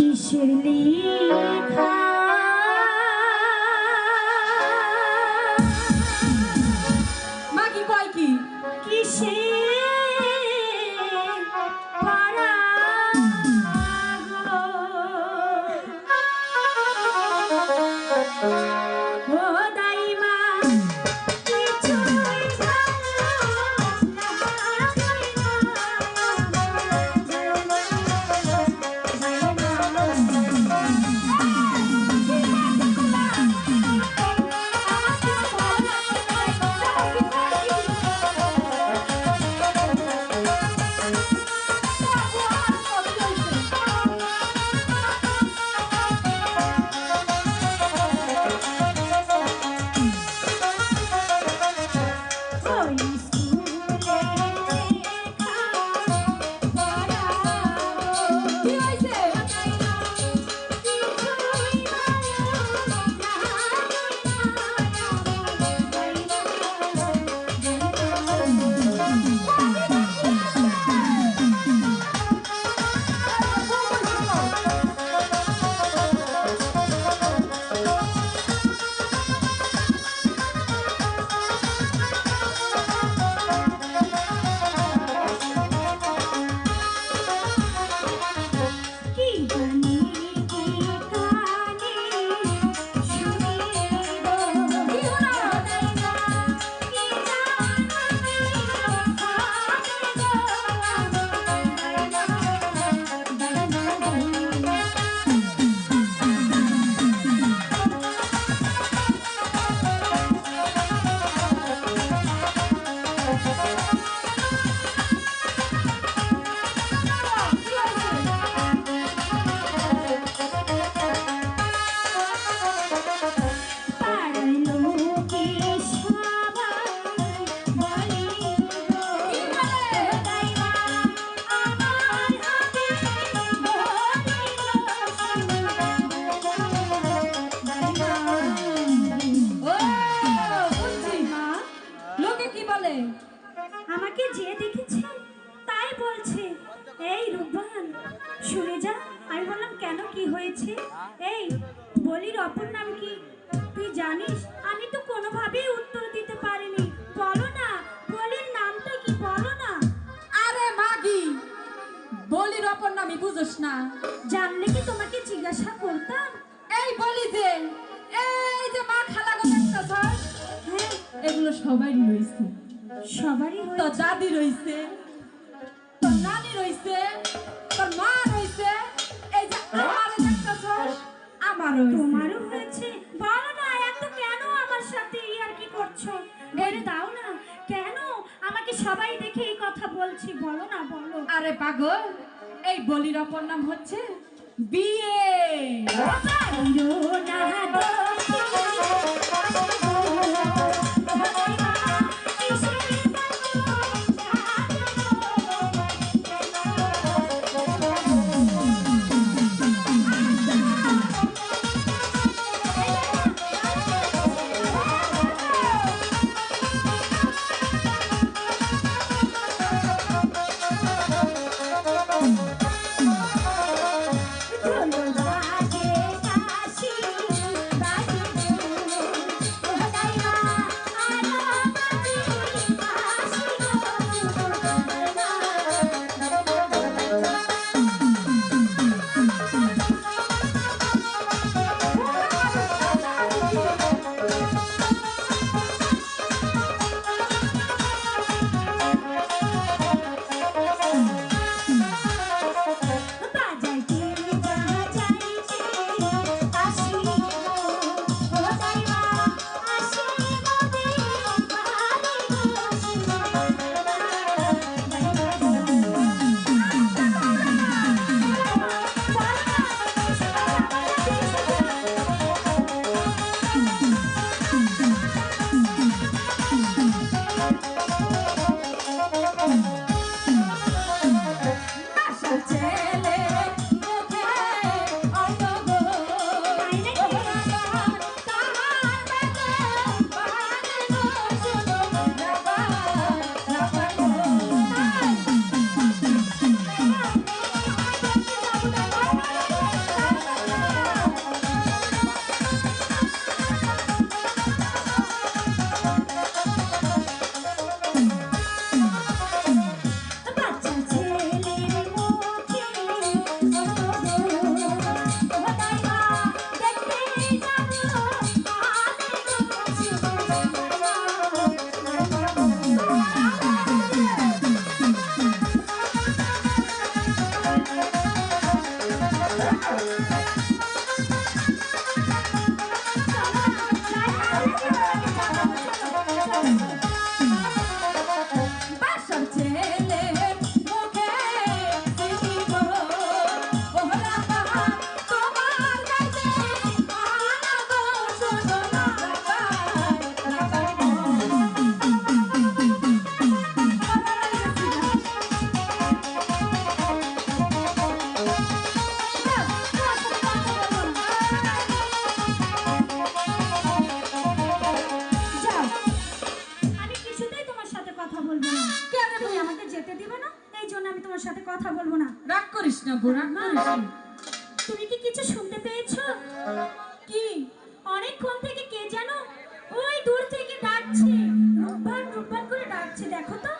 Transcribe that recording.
ที่เชลีค่ আমাকে যে দেখেছে তাই বলছে এই রূপবান শুনে যা। আমি বললাম কেন? কি হয়েছে? এই বলির অপর নাম কি? তুই জানিস আমি তো কোনোভাবেই উত্তর দিতে পারিনি। বলো না বলির নামটা কি? বলো না। আরে মাগি বলির অপর নামই বুঝোস না। জানলে কি তোমাকে জিজ্ঞাসা করতাম? এই বলি যে এই যে মা খালা গো দেখতেছস হ্যাঁ। এগুলো সবারই রইছে সবারই হয়েছে দাদি রইছে তোর নানি রইছে তোর মা রইছে এই যে আমার দেখতেছস আমার রইছে তোমারও হয়েছে বলো না এত কেন আমার সাথে ইয়ার কি করছ বলে দাও না কেন আমাকে সবাই দেখে এই কথা বলছি বলো না বলো আরে পাগল এই বলির অপর নাম হচ্ছে বিয়ে না তোর সাথে কথা বলব না। রাগ করিস না গো, রাগ করিস তুমি কি কিছু শুনতে পেয়েছ? কি? অনেকক্ষণ থেকে কে জানো ওই দূর থেকে ডাকছে। রূপবান রূপবান করে ডাকছে, দেখো তো।